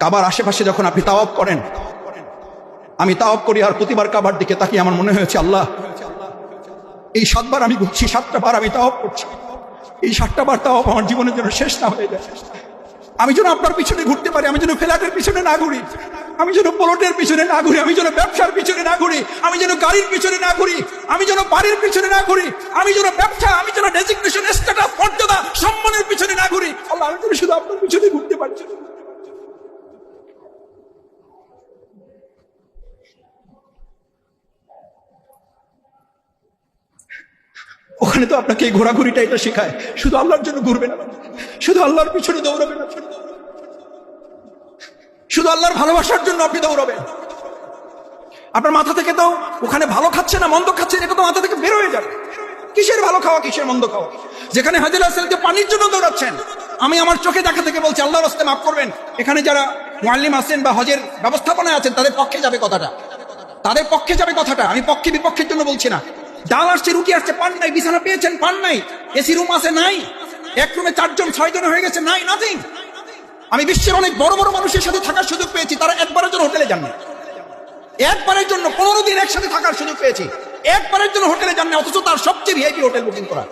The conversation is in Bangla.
কাবার আশেপাশে যখন আপনি তাওয়াব করেন, আমি তাওয়াব করি আর প্রতিবার কাবার দিকে তাকিয়ে আমার মনে হয়েছে, আল্লাহ, এই সাতবার আমি ঘুরছি, সাতটা বার আমি তাওয়াব করছি। এই সাতটা বার তাওয়াব আমার জীবনের জন্য শেষ না হয়ে যায়। আমি যেন আপনার পিছনে ঘুরতে পারি, আমি যেন ফ্ল্যাটের পিছনে না ঘুরি, আমি যেন প্লটের পিছনে না ঘুরি, আমি যেন ব্যবসার পিছনে না ঘুরি, আমি যেন গাড়ির পিছনে না ঘুরি, আমি যেন বাড়ির পিছনে না ঘুরি, আমি যেন ব্যবসা, আমি যেন ডেজিগনেশন, স্ট্যাটাস, মর্যাদা, সম্মানের পিছনে না ঘুরি। আল্লাহ, আমি যেন শুধু আপনার পিছনে ঘুরতে ওখানে তো আপনাকে এই ঘোরাঘুরিটা এটা শেখায়। শুধু আল্লাহর জন্য ঘুরবেন শুধু আল্লাহর পিছনে দৌড়াবেন শুধু আল্লাহর ভালোবাসার জন্য আপনি দৌড়াবেন। আপনার মাথা থেকে তো ওখানে ভালো খাচ্ছে না, মন্দ খাচ্ছে, এটা তো মাথা থেকে বের হয়ে যাবে। কিসের ভালো খাওয়া, কিসের মন্দ খাওয়া? যেখানে হাজির আসেলকে পানির জন্য দৌড়াচ্ছেন। আমি আমার চোখে দেখা থেকে বলছি, আল্লাহর রাস্তে মাফ করবেন। এখানে যারা মোয়াল্লিম আছেন বা হজের ব্যবস্থাপনায় আছেন, তাদের পক্ষে যাবে কথাটা। তাদের পক্ষে যাবে কথাটা। আমি পক্ষে বিপক্ষের জন্য বলছি না। ডাল আসছে রুটি আসছে পান নাই বিছানা পেয়েছেন পান নাই এসি রুম আছে, নাই। এক রুমে চারজন, ছয়জন হয়ে গেছে, নাই নাথিং আমি বিশ্বের অনেক বড় বড় মানুষের সাথে থাকার সুযোগ পেয়েছি, তারা একবারের জন্য হোটেলে যান না একবারের জন্য পনেরো দিন একসাথে থাকার সুযোগ পেয়েছি। একবারের জন্য হোটেলে যান না অথচ তার সবচেয়ে ভিআইপি হোটেল বুকিং করা।